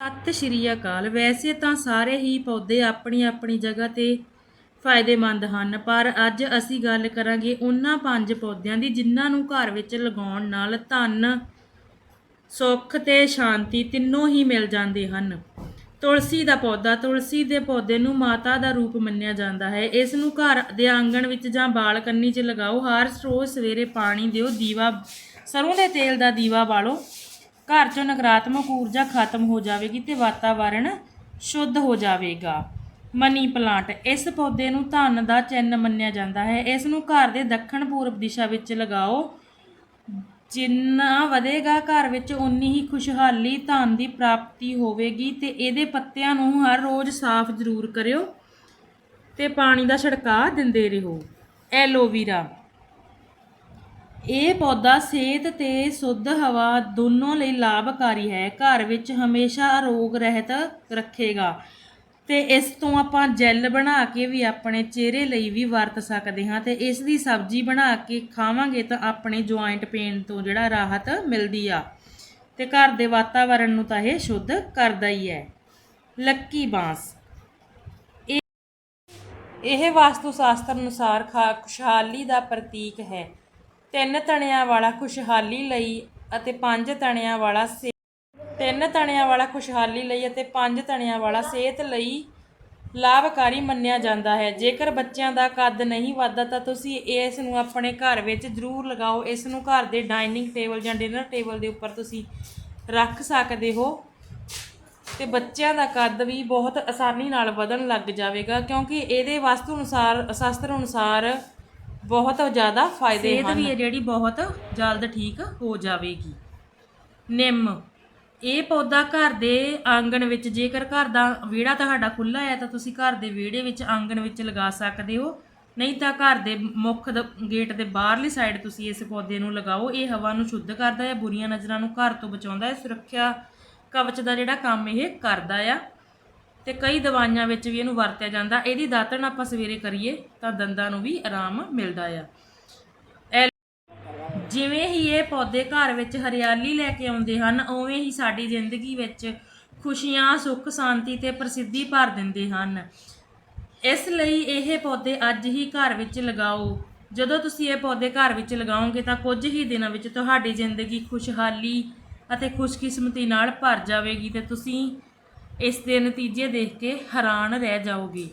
ਸਤਿ ਸ਼੍ਰੀ ਅਕਾਲ। ਵੈਸੇ ਤਾਂ ਸਾਰੇ ਹੀ ਪੌਦੇ ਆਪਣੀ ਆਪਣੀ ਜਗ੍ਹਾ ਤੇ ਫਾਇਦੇਮੰਦ ਹਨ, ਪਰ ਅੱਜ ਅਸੀਂ ਗੱਲ ਕਰਾਂਗੇ ਉਹਨਾਂ ਪੰਜ ਪੌਦਿਆਂ ਦੀ, ਜਿਨ੍ਹਾਂ ਨੂੰ ਘਰ ਵਿੱਚ ਲਗਾਉਣ ਨਾਲ ਧਨ, ਸੁੱਖ ਤੇ ਸ਼ਾਂਤੀ ਤਿੰਨੋਂ ਹੀ ਮਿਲ ਜਾਂਦੇ ਹਨ। ਤੁਲਸੀ ਦਾ ਪੌਦਾ, ਤੁਲਸੀ ਦੇ ਪੌਦੇ ਨੂੰ ਮਾਤਾ ਦਾ ਰੂਪ ਮੰਨਿਆ ਜਾਂਦਾ ਹੈ। ਇਸ ਨੂੰ ਘਰ ਦੇ ਆਂਗਣ ਵਿੱਚ ਜਾਂ ਬਾਲਕਨੀ 'ਚ ਲਗਾਓ। ਹਰ ਰੋਜ਼ ਸਵੇਰੇ ਪਾਣੀ ਦਿਓ, ਦੀਵਾ, ਸਰੋਂ ਦੇ ਤੇਲ ਦਾ ਦੀਵਾ ਬਾਲੋ। ਘਰ 'ਚੋਂ ਨਕਾਰਾਤਮਕ ਊਰਜਾ ਖਤਮ ਹੋ ਜਾਵੇਗੀ ਤੇ ਵਾਤਾਵਰਣ ਸ਼ੁੱਧ ਹੋ ਜਾਵੇਗਾ। ਮਨੀ ਪਲਾਂਟ, ਇਸ ਪੌਦੇ ਨੂੰ ਧਨ ਦਾ ਚਿੰਨ੍ਹ ਮੰਨਿਆ ਜਾਂਦਾ ਹੈ। ਇਸ ਨੂੰ ਘਰ ਦੇ ਦੱਖਣ ਪੂਰਬ ਦਿਸ਼ਾ ਵਿੱਚ ਲਗਾਓ, ਜਿੰਨਾ ਵਧੇਗਾ ਘਰ ਵਿੱਚ ਉਨੀ ਹੀ ਖੁਸ਼ਹਾਲੀ ਧਨ ਦੀ ਪ੍ਰਾਪਤੀ ਹੋਵੇਗੀ ਤੇ ਇਹਦੇ ਪੱਤਿਆਂ ਨੂੰ ਹਰ ਰੋਜ਼ ਸਾਫ਼ ਜ਼ਰੂਰ ਕਰਿਓ ਤੇ ਪਾਣੀ ਦਾ ਛਿੜਕਾਅ ਦਿੰਦੇ ਰਹੋ। ਐਲੋਵੀਰਾ ਇਹ ਪੌਦਾ ਸਿਹਤ ਤੇ ਸ਼ੁੱਧ ਹਵਾ ਦੋਨੋਂ ਲਈ ਲਾਭਕਾਰੀ ਹੈ। ਘਰ ਵਿੱਚ ਹਮੇਸ਼ਾ ਰੋਗ ਰਹਿਤ ਰੱਖੇਗਾ। ਤੇ ਇਸ ਤੋਂ ਆਪਾਂ ਜੈਲ ਬਣਾ ਕੇ ਵੀ ਆਪਣੇ ਚਿਹਰੇ ਲਈ ਵੀ ਵਰਤ ਸਕਦੇ ਹਾਂ ਤੇ ਇਸ ਦੀ ਸਬਜ਼ੀ ਬਣਾ ਕੇ ਖਾਵਾਂਗੇ ਤਾਂ ਆਪਣੇ ਜੁਆਇੰਟ ਪੇਨ ਤੋਂ ਜਿਹੜਾ ਰਾਹਤ ਮਿਲਦੀ ਆ। ਤੇ ਘਰ ਦੇ ਵਾਤਾਵਰਣ ਨੂੰ ਤਾਂ ਇਹ ਸ਼ੁੱਧ ਕਰਦਾ ਹੀ ਹੈ। ਲੱਕੀ ਬਾਂਸ। ਇਹ ਵਾਸਤੂ ਸ਼ਾਸਤਰ ਅਨੁਸਾਰ ਖਾ- ਖੁਸ਼ਹਾਲੀ ਦਾ ਪ੍ਰਤੀਕ ਹੈ। ਤਿੰਨ ਤਣਿਆਂ ਵਾਲਾ ਖੁਸ਼ਹਾਲੀ ਲਈ ਅਤੇ ਪੰਜ ਤਣਿਆਂ ਵਾਲਾ ਸੇ ਤਿੰਨ ਤਣਿਆਂ ਵਾਲਾ ਖੁਸ਼ਹਾਲੀ ਲਈ ਅਤੇ ਪੰਜ ਤਣਿਆਂ ਵਾਲਾ ਸਿਹਤ ਲਈ ਲਾਭਕਾਰੀ ਮੰਨਿਆ ਜਾਂਦਾ ਹੈ। ਜੇਕਰ ਬੱਚਿਆਂ ਦਾ ਕੱਦ ਨਹੀਂ ਵੱਧਦਾ ਤਾਂ ਤੁਸੀਂ ਇਸ ਨੂੰ ਆਪਣੇ ਘਰ ਵਿੱਚ ਜ਼ਰੂਰ ਲਗਾਓ। ਇਸ ਨੂੰ ਘਰ ਦੇ ਡਾਈਨਿੰਗ ਟੇਬਲ ਜਾਂ ਡਿਨਰ ਟੇਬਲ ਦੇ ਉੱਪਰ ਤੁਸੀਂ ਰੱਖ ਸਕਦੇ ਹੋ ਤੇ ਬੱਚਿਆਂ ਦਾ ਕੱਦ ਵੀ ਬਹੁਤ ਆਸਾਨੀ ਨਾਲ ਵਧਣ ਲੱਗ ਜਾਵੇਗਾ ਕਿਉਂਕਿ ਇਹਦੇ ਵਾਸਤੂ ਅਨੁਸਾਰ ਸ਼ਾਸਤਰ ਅਨੁਸਾਰ ਬਹੁਤ ਜ਼ਿਆਦਾ ਫਾਇਦੇ ਹਨ ਸਿਹਤ ਵੀ ਹੈ ਜਿਹੜੀ ਬਹੁਤ ਜਲਦ ਠੀਕ ਹੋ ਜਾਵੇਗੀ। ਨਿੰਮ ਇਹ ਪੌਦਾ ਘਰ ਦੇ ਆਂਗਣ ਵਿੱਚ ਜੇਕਰ ਘਰ ਦਾ ਵਿਹੜਾ ਤੁਹਾਡਾ ਖੁੱਲਾ ਹੈ ਤਾਂ ਤੁਸੀਂ ਘਰ ਦੇ ਵਿਹੜੇ ਵਿੱਚ ਆਂਗਣ ਵਿੱਚ ਲਗਾ ਸਕਦੇ ਹੋ। ਨਹੀਂ ਤਾਂ ਘਰ ਦੇ ਮੁੱਖ ਦ- ਗੇਟ ਦੇ ਬਾਹਰਲੀ ਸਾਈਡ ਤੁਸੀਂ ਇਸ ਪੌਦੇ ਨੂੰ ਲਗਾਓ। ਇਹ ਹਵਾ ਨੂੰ ਸ਼ੁੱਧ ਕਰਦਾ ਹੈ ਬੁਰੀਆਂ ਨਜ਼ਰਾਂ ਨੂੰ ਘਰ ਤੋਂ ਬਚਾਉਂਦਾ ਹੈ। ਸੁਰੱਖਿਆ ਕਵਚ ਦਾ ਜਿਹੜਾ ਕੰਮ ਇਹ ਕਰਦਾ ਆ। ਤੇ ਕਈ ਦਵਾਈਆਂ ਵਿੱਚ ਵੀ ਇਹਨੂੰ ਵਰਤਿਆ ਜਾਂਦਾ। ਇਹਦੀ ਦਾਤਣ ਆਪਾਂ ਸਵੇਰੇ ਕਰੀਏ ਤਾਂ ਦੰਦਾਂ ਨੂੰ ਵੀ ਆਰਾਮ ਮਿਲਦਾ ਆ। ਐਲ- ਜਿਵੇਂ ਹੀ ਇਹ ਪੌਦੇ ਘਰ ਵਿੱਚ ਹਰਿਆਲੀ ਲੈ ਕੇ ਆਉਂਦੇ ਹਨ, ਉਵੇਂ ਹੀ ਸਾਡੀ ਜ਼ਿੰਦਗੀ ਵਿੱਚ ਖੁਸ਼ੀਆਂ, ਸੁੱਖ, ਸ਼ਾਂਤੀ ਤੇ ਪ੍ਰਸਿੱਧੀ ਭਰ ਦਿੰਦੇ ਹਨ। ਇਸ ਲਈ ਇਹ ਪੌਦੇ ਅੱਜ ਹੀ ਘਰ ਵਿੱਚ ਲਗਾਓ। ਜਦੋਂ ਤੁਸੀਂ ਇਹ ਪੌਦੇ ਘਰ ਵਿੱਚ ਲਗਾਓਗੇ ਤਾਂ ਕੁਝ ਹੀ ਦਿਨਾਂ ਵਿੱਚ ਤੁਹਾਡੀ ਜ਼ਿੰਦਗੀ ਖੁਸ਼ਹਾਲੀ ਅਤੇ ਖੁਸ਼ਕਿਸਮਤੀ ਨਾਲ ਭਰ ਜਾਵੇਗੀ ਤੇ ਤੁਸੀਂ ਇਸ ਦੇ ਨਤੀਜੇ ਦੇਖ ਕੇ ਹੈਰਾਨ ਰਹਿ ਜਾਓਗੇ।